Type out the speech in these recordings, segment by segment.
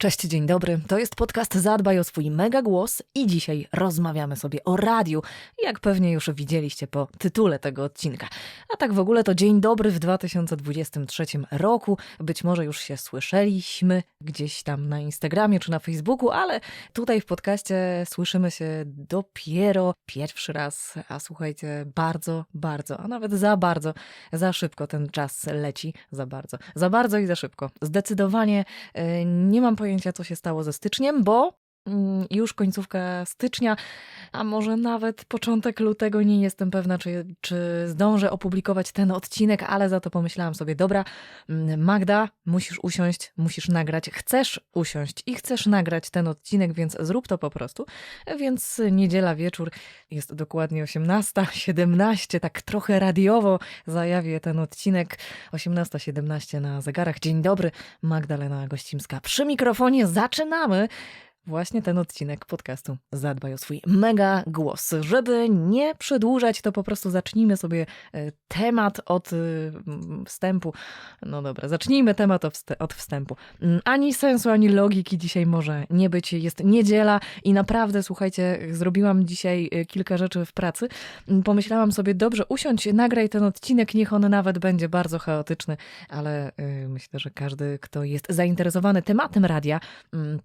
Cześć, dzień dobry. To jest podcast Zadbaj o swój mega głos i dzisiaj rozmawiamy sobie o radiu, jak pewnie już widzieliście po tytule tego odcinka. A tak w ogóle to dzień dobry w 2023 roku. Być może już się słyszeliśmy gdzieś tam na Instagramie czy na Facebooku, ale tutaj w podcaście słyszymy się dopiero pierwszy raz. A słuchajcie, bardzo, bardzo, a nawet za bardzo, za szybko ten czas leci. Za bardzo, za bardzo i za szybko. Zdecydowanie yy, nie mam pojęcia, co się stało ze styczniem, bo już końcówka stycznia, a może nawet początek lutego, nie jestem pewna, czy, czy zdążę opublikować ten odcinek, ale za to pomyślałam sobie, dobra, mm, Magda, musisz usiąść, musisz nagrać, chcesz usiąść i chcesz nagrać ten odcinek, więc zrób to po prostu. Więc niedziela wieczór, jest dokładnie 18.17, tak trochę radiowo zajawię ten odcinek. 18.17 na zegarach. Dzień dobry, Magdalena Gościmska. Przy mikrofonie zaczynamy właśnie ten odcinek podcastu Zadbaj o swój mega głos. Żeby nie przedłużać, to po prostu zacznijmy sobie e, temat od e, wstępu. No dobra, zacznijmy temat od wstępu. Mm, ani sensu, ani logiki dzisiaj może nie być. Jest niedziela i naprawdę, słuchajcie, zrobiłam dzisiaj e, kilka rzeczy w pracy. Mm, pomyślałam sobie, dobrze, usiądź, nagraj ten odcinek, niech on nawet będzie bardzo chaotyczny, ale myślę, że każdy, kto jest zainteresowany tematem radia, mm,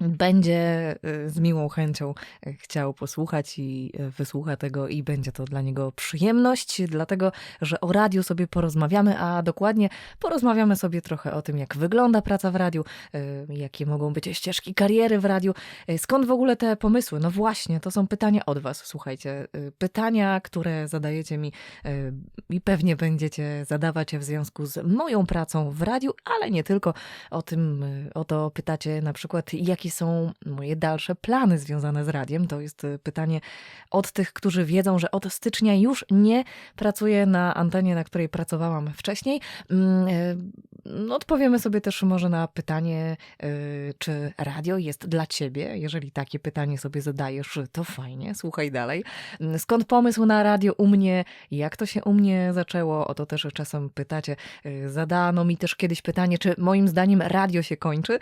będzie y, z miłą chęcią y, chciał posłuchać i y, wysłucha tego i będzie to dla niego przyjemność, dlatego że o radiu sobie porozmawiamy, a dokładnie porozmawiamy sobie trochę o tym, jak wygląda praca w radiu, jakie mogą być ścieżki kariery w radiu, skąd w ogóle te pomysły. No właśnie, to są pytania od Was, słuchajcie. Pytania, które zadajecie mi i pewnie będziecie zadawać w związku z moją pracą w radiu, ale nie tylko o tym, o to pytacie na przykład, jakie jakie są moje dalsze plany związane z radiem. To jest y, pytanie od tych, którzy wiedzą, że od stycznia już nie pracuję na antenie, na której pracowałam wcześniej. Mm, y, no, odpowiemy sobie też może na pytanie, y, czy radio jest dla ciebie. Jeżeli takie pytanie sobie zadajesz, to fajnie, słuchaj dalej. Mm, skąd pomysł na radio u mnie? Jak to się u mnie zaczęło? O to też czasem pytacie. Zadano mi też kiedyś pytanie, czy moim zdaniem radio się kończy.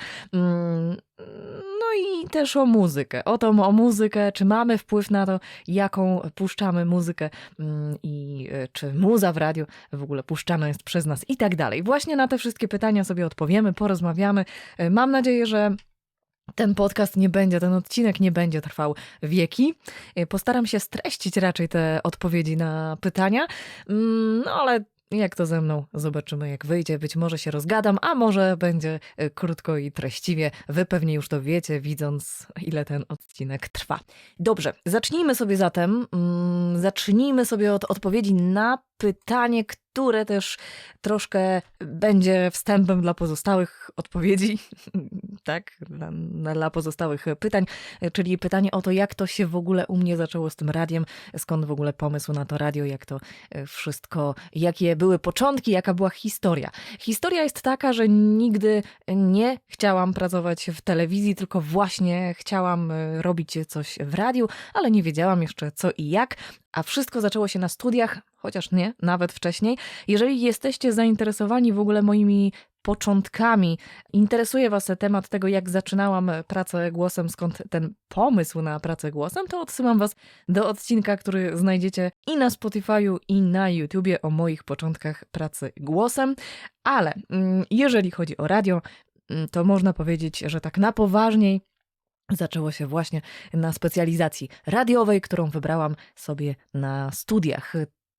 I też o muzykę. O tą o muzykę, czy mamy wpływ na to, jaką puszczamy muzykę mm, i e, czy muza w radiu w ogóle puszczana jest przez nas i tak dalej. Właśnie na te wszystkie pytania sobie odpowiemy, porozmawiamy. E, mam nadzieję, że ten podcast nie będzie, ten odcinek nie będzie trwał wieki. E, postaram się streścić raczej te odpowiedzi na pytania, mm, no ale jak to ze mną? Zobaczymy, jak wyjdzie. Być może się rozgadam, a może będzie e, krótko i treściwie. Wy pewnie już to wiecie, widząc, ile ten odcinek trwa. Dobrze, zacznijmy sobie zatem. Mm, zacznijmy sobie od odpowiedzi na pytanie, które też troszkę będzie wstępem dla pozostałych odpowiedzi, tak, dla, dla, pozostałych pytań, czyli pytanie o to, jak to się w ogóle u mnie zaczęło z tym radiem, skąd w ogóle pomysł na to radio, jak to wszystko, jakie były początki, jaka była historia. Historia jest taka, że nigdy nie chciałam pracować w telewizji, tylko właśnie chciałam robić coś w radiu, ale nie wiedziałam jeszcze co i jak, a wszystko zaczęło się na studiach, chociaż nie, nawet wcześniej. Jeżeli jesteście zainteresowani w ogóle moimi początkami, interesuje Was temat tego, jak zaczynałam pracę głosem, skąd ten pomysł na pracę głosem, to odsyłam Was do odcinka, który znajdziecie i na Spotify'u, i na YouTubie o moich początkach pracy głosem. Ale mm, jeżeli chodzi o radio, mm, to można powiedzieć, że tak na poważniej zaczęło się właśnie na specjalizacji radiowej, którą wybrałam sobie na studiach.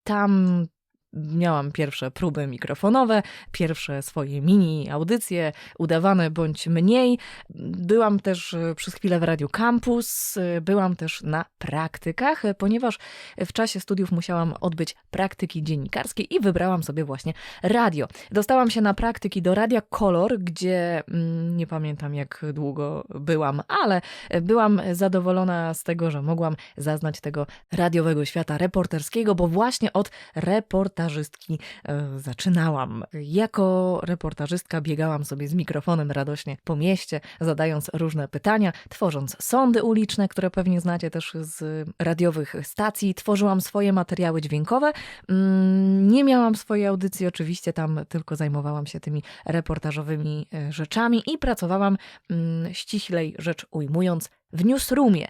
Tam miałam pierwsze próby mikrofonowe, pierwsze swoje mini audycje, udawane bądź mniej. Byłam też e, przez chwilę w Radiu Campus, e, byłam też na praktykach, e, ponieważ w czasie studiów musiałam odbyć praktyki dziennikarskie i wybrałam sobie właśnie radio. Dostałam się na praktyki do Radia Kolor, gdzie mm, nie pamiętam jak długo byłam, ale byłam zadowolona z tego, że mogłam zaznać tego radiowego świata reporterskiego, bo właśnie od reportażu reportażystki e, zaczynałam. Jako reportażystka biegałam sobie z mikrofonem radośnie po mieście, zadając różne pytania, tworząc sądy uliczne, które pewnie znacie też z radiowych stacji. Tworzyłam swoje materiały dźwiękowe. Mm, Nie miałam swojej audycji, oczywiście tam tylko zajmowałam się tymi reportażowymi e, rzeczami i pracowałam mm, ściślej rzecz ujmując w newsroomie.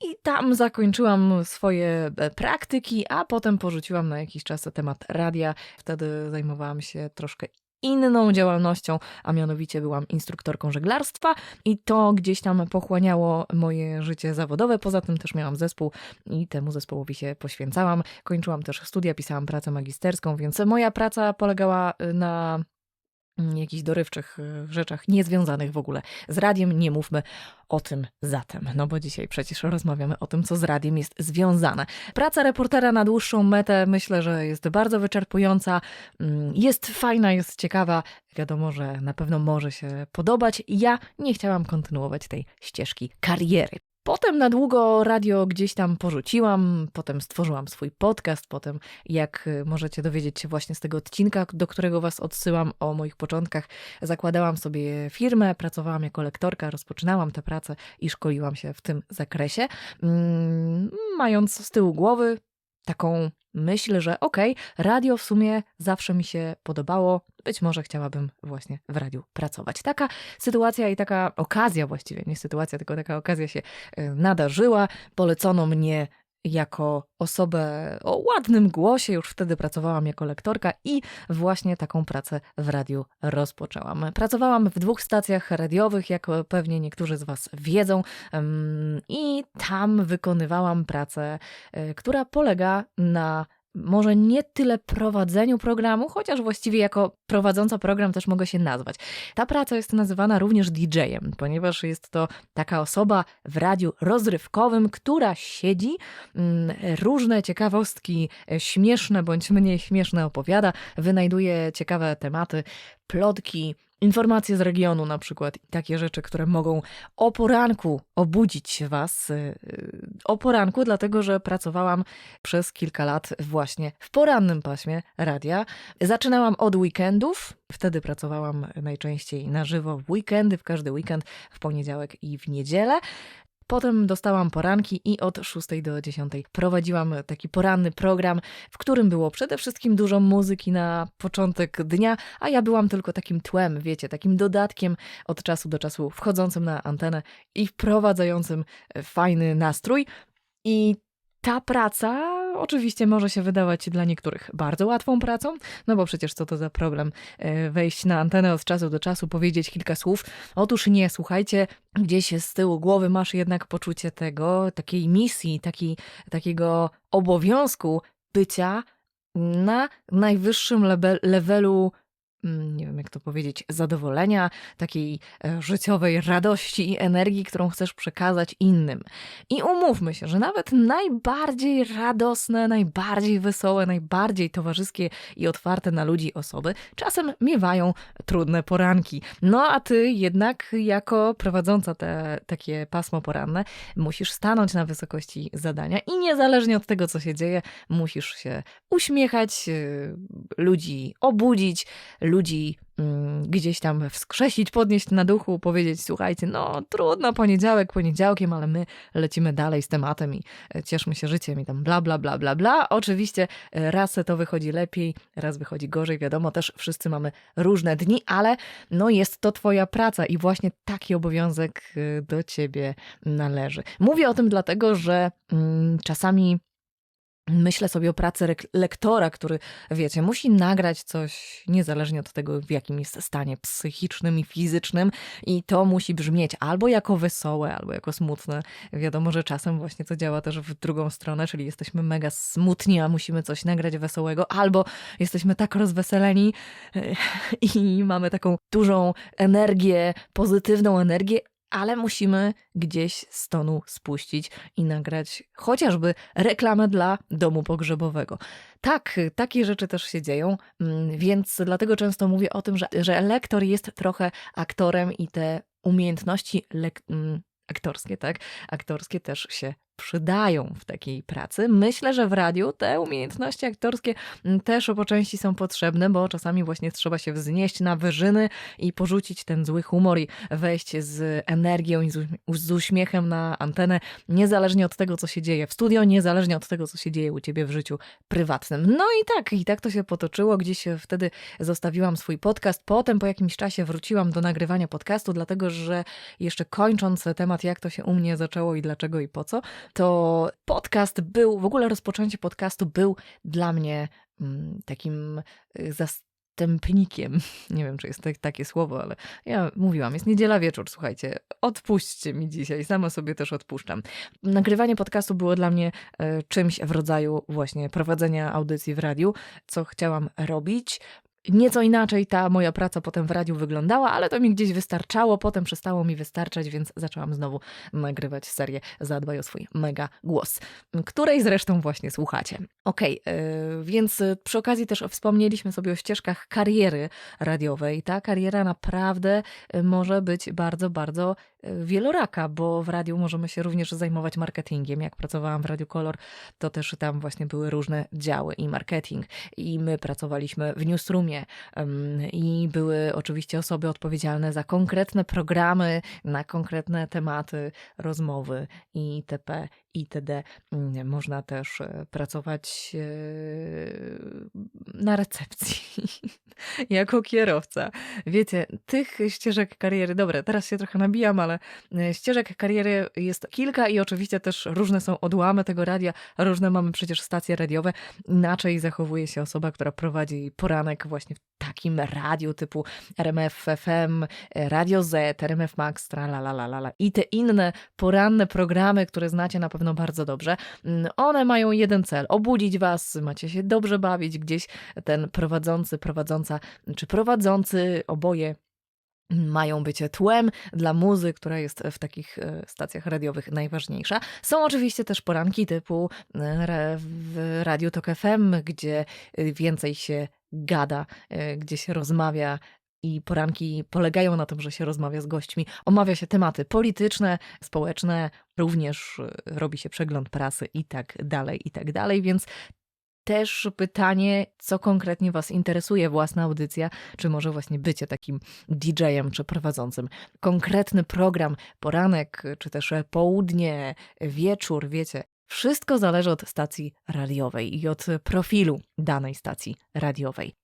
I tam zakończyłam swoje e, praktyki, a potem porzuciłam na jakiś czas temat radia. Wtedy zajmowałam się troszkę inną działalnością, a mianowicie byłam instruktorką żeglarstwa i to gdzieś tam pochłaniało moje życie zawodowe. Poza tym też miałam zespół i temu zespołowi się poświęcałam. Kończyłam też studia, pisałam pracę magisterską, więc moja praca polegała y, na jakichś dorywczych y, rzeczach niezwiązanych w ogóle z radiem. Nie mówmy o tym zatem, no bo dzisiaj przecież rozmawiamy o tym, co z radiem jest związane. Praca reportera na dłuższą metę myślę, że jest bardzo wyczerpująca, mm, jest fajna, jest ciekawa. Wiadomo, że na pewno może się podobać. Ja nie chciałam kontynuować tej ścieżki kariery. Potem na długo radio gdzieś tam porzuciłam, potem stworzyłam swój podcast, potem jak y, możecie dowiedzieć się właśnie z tego odcinka, do którego was odsyłam o moich początkach, zakładałam sobie firmę, pracowałam jako lektorka, rozpoczynałam tę pracę i szkoliłam się w tym zakresie, mm, mając z tyłu głowy taką myśl, że okej, radio w sumie zawsze mi się podobało, być może chciałabym właśnie w radiu pracować. Taka sytuacja i taka okazja właściwie, nie sytuacja, tylko taka okazja się y, nadarzyła. Polecono mnie jako osobę o ładnym głosie, już wtedy pracowałam jako lektorka i właśnie taką pracę w radiu rozpoczęłam. Pracowałam w dwóch stacjach radiowych, jak pewnie niektórzy z Was wiedzą, i tam wykonywałam pracę, e, która polega na może nie tyle prowadzeniu programu, chociaż właściwie jako prowadząca program też mogę się nazwać. Ta praca jest nazywana również DJ-em, ponieważ jest to taka osoba w radiu rozrywkowym, która siedzi, mm, różne ciekawostki, e, śmieszne bądź mniej śmieszne opowiada, wynajduje ciekawe tematy, plotki, informacje z regionu na przykład takie rzeczy, które mogą o poranku obudzić was. O poranku, dlatego że pracowałam przez kilka lat właśnie w porannym paśmie radia. Zaczynałam od weekendów. Wtedy pracowałam najczęściej na żywo w weekendy, w każdy weekend, w poniedziałek i w niedzielę. Potem dostałam poranki i od 6 do 10 prowadziłam taki poranny program, w którym było przede wszystkim dużo muzyki na początek dnia, a ja byłam tylko takim tłem, wiecie, takim dodatkiem od czasu do czasu wchodzącym na antenę i wprowadzającym fajny nastrój. I ta praca oczywiście może się wydawać dla niektórych bardzo łatwą pracą, no bo przecież co to za problem e, wejść na antenę od czasu do czasu, powiedzieć kilka słów. Otóż nie, słuchajcie, gdzieś z tyłu głowy masz jednak poczucie tego, takiej misji, taki, takiego obowiązku bycia na najwyższym levelu, nie wiem jak to powiedzieć, zadowolenia, takiej e, życiowej radości i energii, którą chcesz przekazać innym. I umówmy się, że nawet najbardziej radosne, najbardziej wesołe, najbardziej towarzyskie i otwarte na ludzi osoby czasem miewają trudne poranki. No a ty jednak jako prowadząca te takie pasmo poranne musisz stanąć na wysokości zadania i niezależnie od tego, co się dzieje, musisz się uśmiechać, yy, ludzi obudzić, ludzi mm, gdzieś tam wskrzesić, podnieść na duchu, powiedzieć: Słuchajcie, no trudno, poniedziałek poniedziałkiem, ale my lecimy dalej z tematem i e, cieszmy się życiem i tam bla, bla, bla, bla, bla. Oczywiście e, raz to wychodzi lepiej, raz wychodzi gorzej, wiadomo, też wszyscy mamy różne dni, ale no jest to Twoja praca i właśnie taki obowiązek e, do Ciebie należy. Mówię o tym dlatego, że mm, czasami. Myślę sobie o pracy lektora, który, wiecie, musi nagrać coś niezależnie od tego, w jakim jest stanie psychicznym i fizycznym, i to musi brzmieć albo jako wesołe, albo jako smutne. Wiadomo, że czasem właśnie to działa też w drugą stronę, czyli jesteśmy mega smutni, a musimy coś nagrać wesołego, albo jesteśmy tak rozweseleni e, i mamy taką dużą energię, pozytywną energię, ale musimy gdzieś z tonu spuścić i nagrać chociażby reklamę dla domu pogrzebowego. Tak, takie rzeczy też się dzieją, mm, więc dlatego często mówię o tym, że, że lektor jest trochę aktorem i te umiejętności lek- mm, aktorskie, tak? Aktorskie też się przydają w takiej pracy. Myślę, że w radiu te umiejętności aktorskie mm, też po części są potrzebne, bo czasami właśnie trzeba się wznieść na wyżyny i porzucić ten zły humor i wejść z energią i z uśmie- z uśmiechem na antenę, niezależnie od tego, co się dzieje w studio, niezależnie od tego, co się dzieje u ciebie w życiu prywatnym. No i tak, i tak to się potoczyło. Gdzieś wtedy zostawiłam swój podcast. Potem po jakimś czasie wróciłam do nagrywania podcastu, dlatego że jeszcze kończąc temat, jak to się u mnie zaczęło i dlaczego i po co, to podcast był, w ogóle rozpoczęcie podcastu był dla mnie mm, takim y, zastępnikiem. Nie wiem, czy jest tak, takie słowo, ale ja mówiłam, jest niedziela wieczór, słuchajcie, odpuśćcie mi dzisiaj, sama sobie też odpuszczam. Nagrywanie podcastu było dla mnie e, czymś w rodzaju właśnie prowadzenia audycji w radiu, co chciałam robić. Nieco inaczej ta moja praca potem w radiu wyglądała, ale to mi gdzieś wystarczało, potem przestało mi wystarczać, więc zaczęłam znowu nagrywać serię Zadbaj o swój mega głos, której zresztą właśnie słuchacie. Okej, yy, więc przy okazji też wspomnieliśmy sobie o ścieżkach kariery radiowej. Ta kariera naprawdę y, może być bardzo, bardzo y, wieloraka, bo w radiu możemy się również zajmować marketingiem. Jak pracowałam w Radiu Kolor, to też tam właśnie były różne działy i marketing i my pracowaliśmy w newsroomie em, i były oczywiście osoby odpowiedzialne za konkretne programy, na konkretne tematy, rozmowy itp. itd. Mm, Można też e, pracować e, na recepcji jako kierowca. Wiecie, tych ścieżek kariery, dobra, teraz się trochę nabijam, ale e, ścieżek kariery jest kilka i oczywiście też różne są odłamy tego radia, różne mamy przecież stacje radiowe. Inaczej zachowuje się osoba, która prowadzi poranek właśnie w takim radiu typu RMF FM, Radio Z, RMF Max, tralalala i te inne poranne programy, które znacie na pewno bardzo dobrze. Mm, One mają jeden cel, obudzić was, macie się dobrze bawić, gdzieś ten prowadzący, prowadząca czy prowadzący, oboje mają być tłem dla muzy, która jest w takich e, stacjach radiowych najważniejsza. Są oczywiście też poranki typu e, w Radiu Tok FM, gdzie e, więcej się gada, gdzie się rozmawia i poranki polegają na tym, że się rozmawia z gośćmi, omawia się tematy polityczne, społeczne, również robi się przegląd prasy i tak dalej, i tak dalej, więc też pytanie, co konkretnie Was interesuje, własna audycja, czy może właśnie bycie takim DJ-em czy prowadzącym. Konkretny program, poranek, czy też południe, wieczór, wiecie. Wszystko zależy od stacji radiowej i od profilu danej stacji radiowej.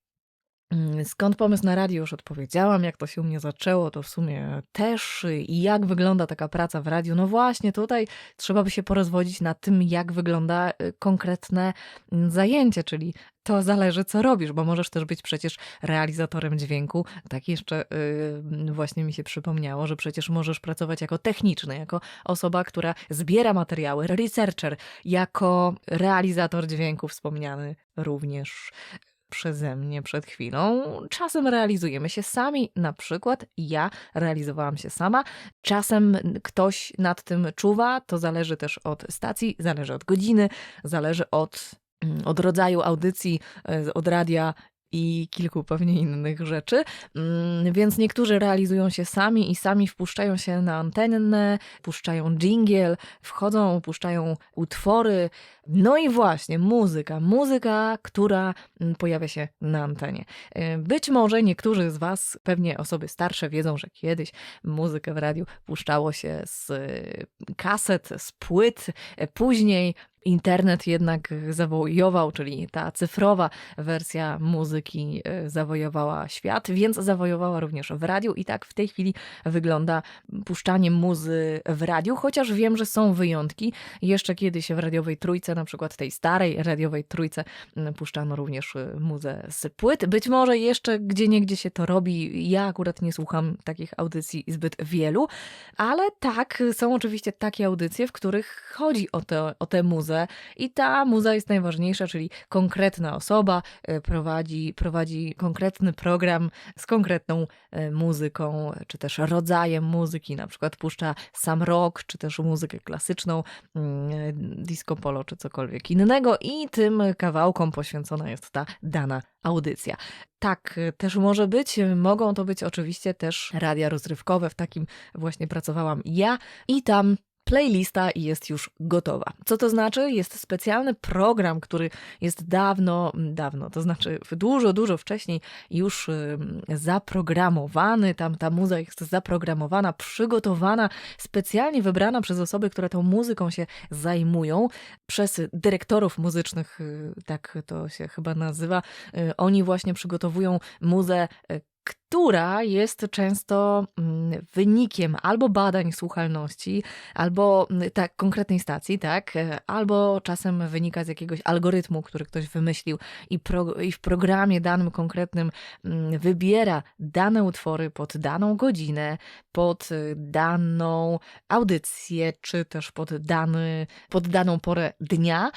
Mm, Skąd pomysł na radio? Już odpowiedziałam, jak to się u mnie zaczęło, to w sumie też. I jak wygląda taka praca w radiu? No właśnie, tutaj trzeba by się porozwodzić nad tym, jak wygląda y, konkretne mm, zajęcie, czyli to zależy, co robisz, bo możesz też być przecież realizatorem dźwięku. Tak jeszcze y, właśnie mi się przypomniało, że przecież możesz pracować jako techniczny, jako osoba, która zbiera materiały, researcher, jako realizator dźwięku wspomniany również przeze mnie przed chwilą. Czasem realizujemy się sami, na przykład ja realizowałam się sama. Czasem ktoś nad tym czuwa, to zależy też od stacji, zależy od godziny, zależy od, mm, od rodzaju audycji, e, od radia i kilku pewnie innych rzeczy. Mm, Więc niektórzy realizują się sami i sami wpuszczają się na antenę, puszczają jingle, wchodzą, puszczają utwory. No i właśnie muzyka, muzyka, która mm, pojawia się na antenie. E, Być może niektórzy z Was, pewnie osoby starsze, wiedzą, że kiedyś muzykę w radiu puszczało się z e, kaset, z płyt. E, Później internet jednak zawojował, czyli ta cyfrowa wersja muzyki zawojowała świat, więc zawojowała również w radiu i tak w tej chwili wygląda puszczanie muzy w radiu, chociaż wiem, że są wyjątki. Jeszcze kiedyś w radiowej trójce, na przykład tej starej radiowej trójce, m, puszczano również e, muzę z płyt. Być może jeszcze gdzie niegdzie się to robi. Ja akurat nie słucham takich audycji zbyt wielu, ale tak, są oczywiście takie audycje, w których chodzi o, te, o tę muzę i ta muza jest najważniejsza, czyli konkretna osoba e, prowadzi, prowadzi konkretny program z konkretną e, muzyką, czy też rodzajem muzyki, na przykład puszcza sam rock, czy też muzykę klasyczną, mm, disco polo, czy cokolwiek innego i tym kawałkom poświęcona jest ta dana audycja. Tak e, też może być. Mogą to być oczywiście też radia rozrywkowe. W takim właśnie pracowałam ja i tam playlista jest już gotowa. Co to znaczy? Jest specjalny program, który jest dawno, dawno, to znaczy dużo, dużo wcześniej już zaprogramowany. Tam ta muza jest zaprogramowana, przygotowana, specjalnie wybrana przez osoby, które tą muzyką się zajmują, przez dyrektorów muzycznych, y, tak to się chyba nazywa. Y, oni właśnie przygotowują muzę y, która jest często mm, wynikiem albo badań słuchalności, albo mm, tak, konkretnej stacji, tak, e, albo czasem wynika z jakiegoś algorytmu, który ktoś wymyślił i, pro, i w programie danym konkretnym mm, wybiera dane utwory pod daną godzinę, pod y, daną audycję, czy też pod, dany, pod daną porę dnia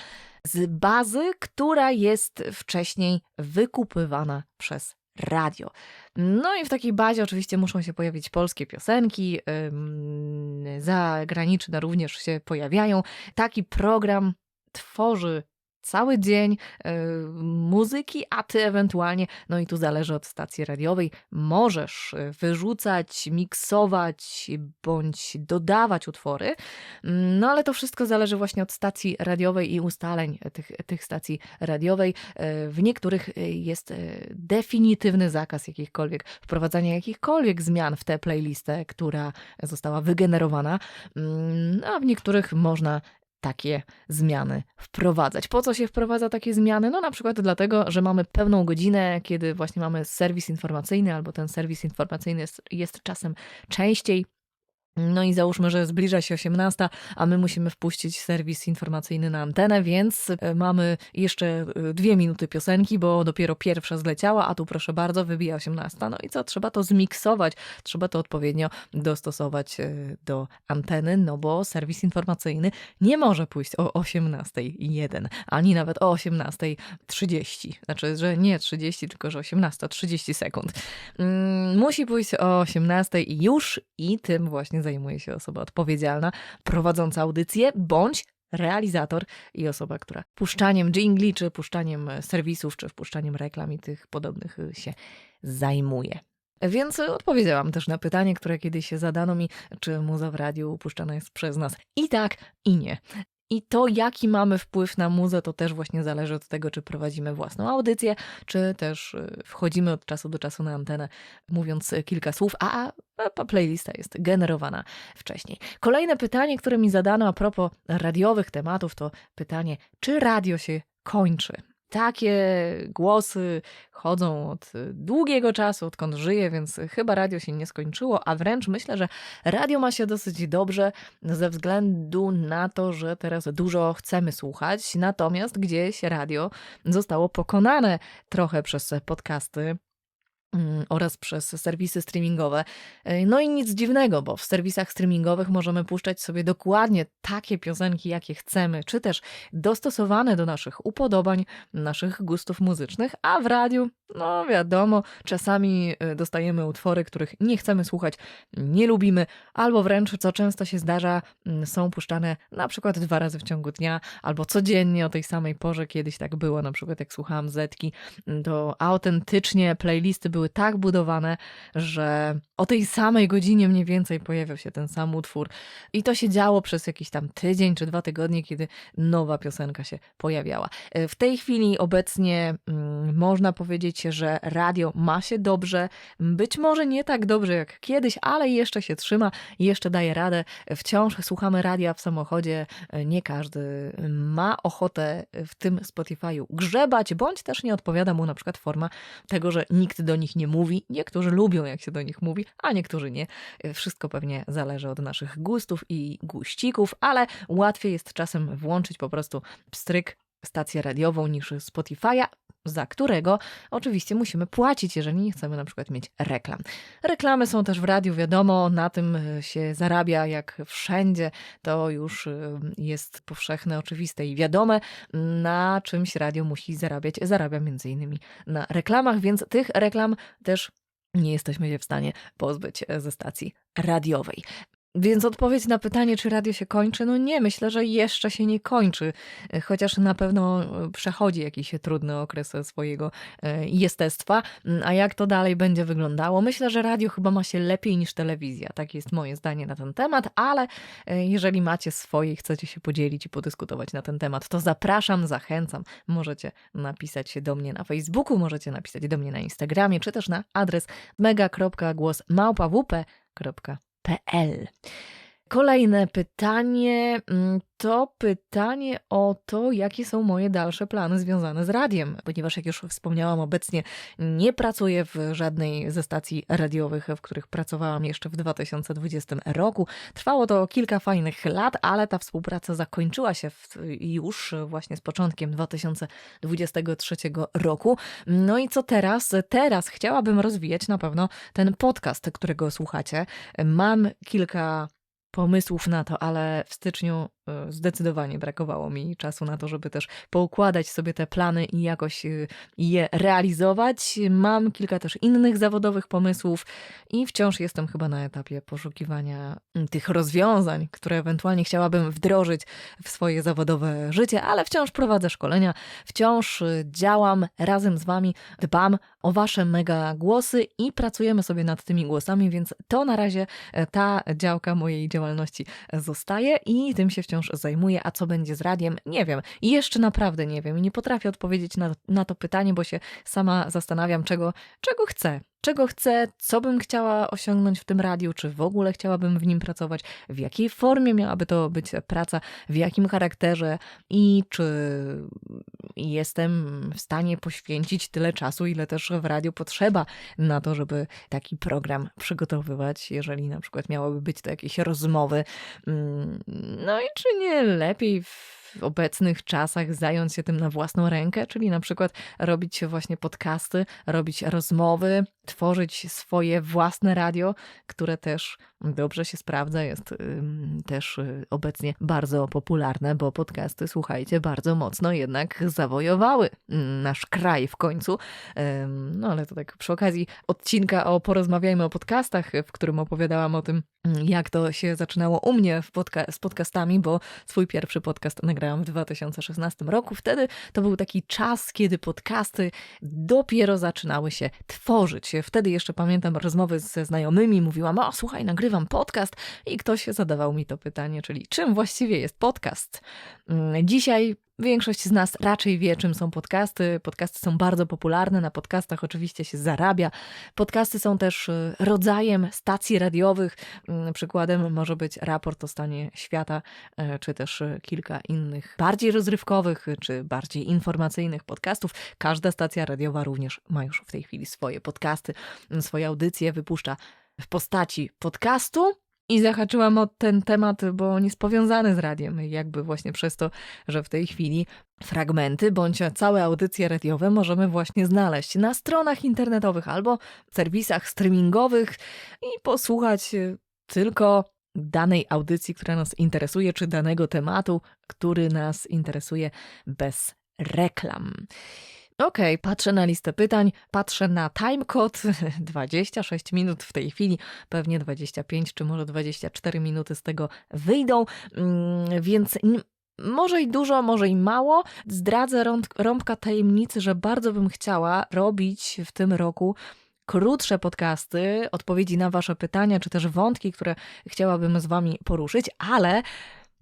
z bazy, która jest wcześniej wykupywana przez radio. No i w takiej bazie oczywiście muszą się pojawić polskie piosenki, zagraniczne również się pojawiają. Taki program tworzy cały dzień y, muzyki, a ty ewentualnie, no i tu zależy od stacji radiowej, możesz e, wyrzucać, miksować bądź dodawać utwory. No ale to wszystko zależy właśnie od stacji radiowej i ustaleń tych, tych stacji radiowej. Y, w niektórych jest definitywny zakaz jakichkolwiek, wprowadzania jakichkolwiek zmian w tę playlistę, która została wygenerowana, mm, a w niektórych można takie zmiany wprowadzać. Po co się wprowadza takie zmiany? No na przykład dlatego, że mamy pewną godzinę, kiedy właśnie mamy serwis informacyjny, albo ten serwis informacyjny jest, jest czasem częściej no i załóżmy, że zbliża się 18, a my musimy wpuścić serwis informacyjny na antenę, więc e, mamy jeszcze e, dwie minuty piosenki, bo dopiero pierwsza zleciała, a tu proszę bardzo, wybija 18. No i co? Trzeba to zmiksować, trzeba to odpowiednio dostosować e, do anteny, no bo serwis informacyjny nie może pójść o 18.01, ani nawet o 18.30. Znaczy, że nie 30, tylko że 18.30 sekund. Mm, musi pójść o 18 i już i tym właśnie zajmuje się osoba odpowiedzialna, prowadząca audycję, bądź realizator i osoba, która puszczaniem jingli, czy puszczaniem serwisów, czy wpuszczaniem reklam i tych podobnych y, się zajmuje. Więc odpowiedziałam też na pytanie, które kiedyś się zadano mi, czy muza w radiu puszczana jest przez nas. I tak, i nie. I to, jaki mamy wpływ na muzę, to też właśnie zależy od tego, czy prowadzimy własną audycję, czy też y, wchodzimy od czasu do czasu na antenę, mówiąc kilka słów, a, a playlista jest generowana wcześniej. Kolejne pytanie, które mi zadano a propos radiowych tematów, to pytanie, czy radio się kończy? Takie głosy chodzą od długiego czasu, odkąd żyję, więc chyba radio się nie skończyło, a wręcz myślę, że radio ma się dosyć dobrze ze względu na to, że teraz dużo chcemy słuchać, natomiast gdzieś radio zostało pokonane trochę przez podcasty oraz przez serwisy streamingowe. E, no i nic dziwnego, bo w serwisach streamingowych możemy puszczać sobie dokładnie takie piosenki, jakie chcemy, czy też dostosowane do naszych upodobań, naszych gustów muzycznych, a w radiu, no wiadomo, czasami e, dostajemy utwory, których nie chcemy słuchać, nie lubimy, albo wręcz, co często się zdarza, mm, są puszczane na przykład dwa razy w ciągu dnia, albo codziennie o tej samej porze. Kiedyś tak było, na przykład jak słuchałam Zetki, mm, to autentycznie playlisty były tak budowane, że o tej samej godzinie mniej więcej pojawiał się ten sam utwór. I to się działo przez jakiś tam tydzień czy dwa tygodnie, kiedy nowa piosenka się pojawiała. E, w tej chwili obecnie mm, można powiedzieć, że radio ma się dobrze. Być może nie tak dobrze jak kiedyś, ale jeszcze się trzyma, jeszcze daje radę. Wciąż słuchamy radia w samochodzie. Nie każdy ma ochotę w tym Spotify'u grzebać, bądź też nie odpowiada mu na przykład forma tego, że nikt do nich nie mówi. Niektórzy lubią, jak się do nich mówi, a niektórzy nie. Wszystko pewnie zależy od naszych gustów i guścików, ale łatwiej jest czasem włączyć po prostu pstryk stację radiową niż Spotify'a, za którego oczywiście musimy płacić, jeżeli nie chcemy na przykład mieć reklam. Reklamy są też w radiu, wiadomo, na tym się zarabia jak wszędzie, to już y, jest powszechne, oczywiste i wiadome, na czymś radio musi zarabiać. Zarabia między innymi na reklamach, więc tych reklam też nie jesteśmy się w stanie pozbyć ze stacji radiowej. Więc odpowiedź na pytanie, czy radio się kończy, no nie, myślę, że jeszcze się nie kończy, chociaż na pewno przechodzi jakiś trudny okres swojego e, jestestwa. A jak to dalej będzie wyglądało? Myślę, że radio chyba ma się lepiej niż telewizja. Tak jest moje zdanie na ten temat, ale e, jeżeli macie swoje i chcecie się podzielić i podyskutować na ten temat, to zapraszam, zachęcam. Możecie napisać się do mnie na Facebooku, możecie napisać do mnie na Instagramie, czy też na adres mega.głosmałpawp.pl L. Kolejne pytanie mm, to pytanie o to, jakie są moje dalsze plany związane z radiem, ponieważ jak już wspomniałam, obecnie nie pracuję w żadnej ze stacji radiowych, w których pracowałam jeszcze w 2020 roku. Trwało to kilka fajnych lat, ale ta współpraca zakończyła się już właśnie z początkiem 2023 roku. No i co teraz? Teraz chciałabym rozwijać na pewno ten podcast, którego słuchacie. Mam kilka pomysłów na to, ale w styczniu zdecydowanie brakowało mi czasu na to, żeby też poukładać sobie te plany i jakoś e, je realizować. Mam kilka też innych zawodowych pomysłów i wciąż jestem chyba na etapie poszukiwania mm, tych rozwiązań, które ewentualnie chciałabym wdrożyć w swoje zawodowe życie, ale wciąż prowadzę szkolenia, wciąż e, działam razem z Wami, dbam o Wasze mega głosy i pracujemy sobie nad tymi głosami, więc to na razie ta działka mojej działalności zostaje i tym się wciąż wciąż zajmuje, a co będzie z radiem, nie wiem. I jeszcze naprawdę nie wiem i nie potrafię odpowiedzieć na, na to pytanie, bo się sama zastanawiam, czego, czego chcę czego chcę, co bym chciała osiągnąć w tym radiu, czy w ogóle chciałabym w nim pracować, w jakiej formie miałaby to być praca, w jakim charakterze i czy jestem w stanie poświęcić tyle czasu, ile też w radiu potrzeba na to, żeby taki program przygotowywać, jeżeli na przykład miałyby być to jakieś rozmowy. Mm, no i czy nie lepiej w w obecnych czasach zająć się tym na własną rękę, czyli na przykład robić właśnie podcasty, robić rozmowy, tworzyć swoje własne radio, które też dobrze się sprawdza, jest też y, obecnie bardzo popularne, bo podcasty, słuchajcie, bardzo mocno jednak zawojowały nasz kraj w końcu. No ale to tak przy okazji odcinka o Porozmawiajmy o podcastach, w którym opowiadałam o tym, jak to się zaczynało u mnie podca z podcastami, bo swój pierwszy podcast nagrałam w 2016 roku. Wtedy to był taki czas, kiedy podcasty dopiero zaczynały się tworzyć. Wtedy jeszcze pamiętam rozmowy ze znajomymi, mówiłam, o słuchaj, nagrywam podcast i ktoś zadawał mi to pytanie, czyli czym właściwie jest podcast? Mm, dzisiaj Większość z nas raczej wie, czym są podcasty. Podcasty są bardzo popularne, na podcastach oczywiście się zarabia. Podcasty są też y, rodzajem stacji radiowych. Mm, przykładem może być raport o stanie świata, y, czy też y, kilka innych bardziej rozrywkowych, czy bardziej informacyjnych podcastów. Każda stacja radiowa również ma już w tej chwili swoje podcasty, swoje audycje, wypuszcza w postaci podcastu. I zahaczyłam o ten temat, bo jest powiązany z radiem, jakby właśnie przez to, że w tej chwili fragmenty bądź całe audycje radiowe możemy właśnie znaleźć na stronach internetowych albo serwisach streamingowych i posłuchać tylko danej audycji, która nas interesuje, czy danego tematu, który nas interesuje bez reklam. Okej, okay, patrzę na listę pytań, patrzę na timecode, 26 minut w tej chwili, pewnie 25 czy może 24 minuty z tego wyjdą, mm, więc może i dużo, może i mało. Zdradzę rąbka tajemnicy, że bardzo bym chciała robić w tym roku krótsze podcasty, odpowiedzi na Wasze pytania, czy też wątki, które chciałabym z Wami poruszyć, ale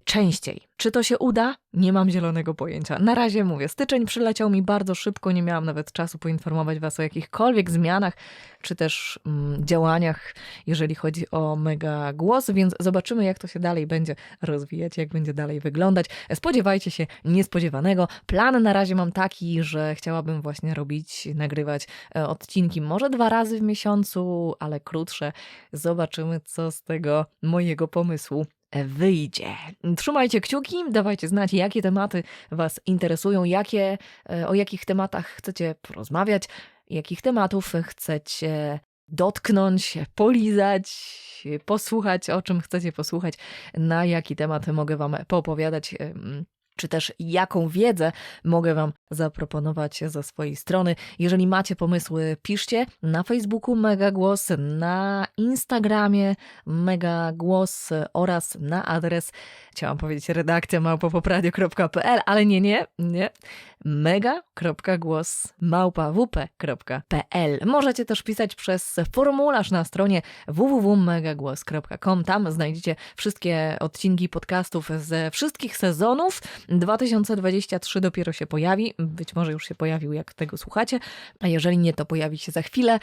częściej. Czy to się uda? Nie mam zielonego pojęcia. Na razie mówię, styczeń przyleciał mi bardzo szybko, nie miałam nawet czasu poinformować Was o jakichkolwiek zmianach, czy też mm, działaniach, jeżeli chodzi o mega głos, więc zobaczymy, jak to się dalej będzie rozwijać, jak będzie dalej wyglądać. Spodziewajcie się niespodziewanego. Plan na razie mam taki, że chciałabym właśnie robić, nagrywać e, odcinki może dwa razy w miesiącu, ale krótsze. Zobaczymy, co z tego mojego pomysłu wyjdzie. Trzymajcie kciuki, dawajcie znać, jakie tematy Was interesują, jakie, e, o jakich tematach chcecie porozmawiać, jakich tematów chcecie dotknąć, polizać, posłuchać, o czym chcecie posłuchać, na jaki temat mogę Wam poopowiadać. Czy też jaką wiedzę mogę Wam zaproponować ze swojej strony. Jeżeli macie pomysły, piszcie na Facebooku Mega Głos, na Instagramie Mega Głos oraz na adres, chciałam powiedzieć redakcja małpopopradio.pl, ale nie, nie, nie, mega.głos małpawp.pl. Możecie też pisać przez formularz na stronie www.megagłos.com. Tam znajdziecie wszystkie odcinki podcastów ze wszystkich sezonów. 2023 dopiero się pojawi. Być może już się pojawił, jak tego słuchacie, a jeżeli nie, to pojawi się za chwilę.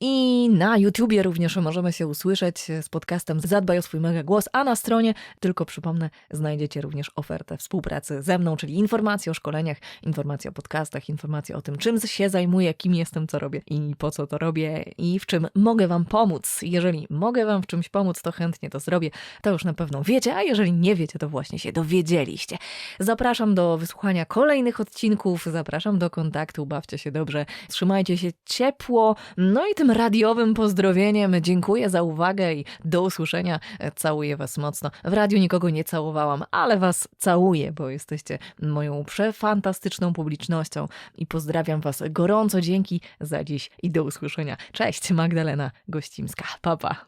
I na YouTubie również możemy się usłyszeć z podcastem Zadbaj o swój mega głos, a na stronie, tylko przypomnę, znajdziecie również ofertę współpracy ze mną, czyli informacje o szkoleniach, informacje o podcastach, informacje o tym, czym się zajmuję, kim jestem, co robię i po co to robię i w czym mogę Wam pomóc. Jeżeli mogę Wam w czymś pomóc, to chętnie to zrobię. To już na pewno wiecie, a jeżeli nie wiecie, to właśnie się dowiedzieliście. Zapraszam do wysłuchania kolejnych odcinków, zapraszam do kontaktu, bawcie się dobrze, trzymajcie się ciepło, no i tym radiowym pozdrowieniem dziękuję za uwagę i do usłyszenia. Całuję Was mocno. W radiu nikogo nie całowałam, ale Was całuję, bo jesteście moją przefantastyczną publicznością i pozdrawiam Was gorąco. Dzięki za dziś i do usłyszenia. Cześć, Magdalena Gościmska. Papa. Pa.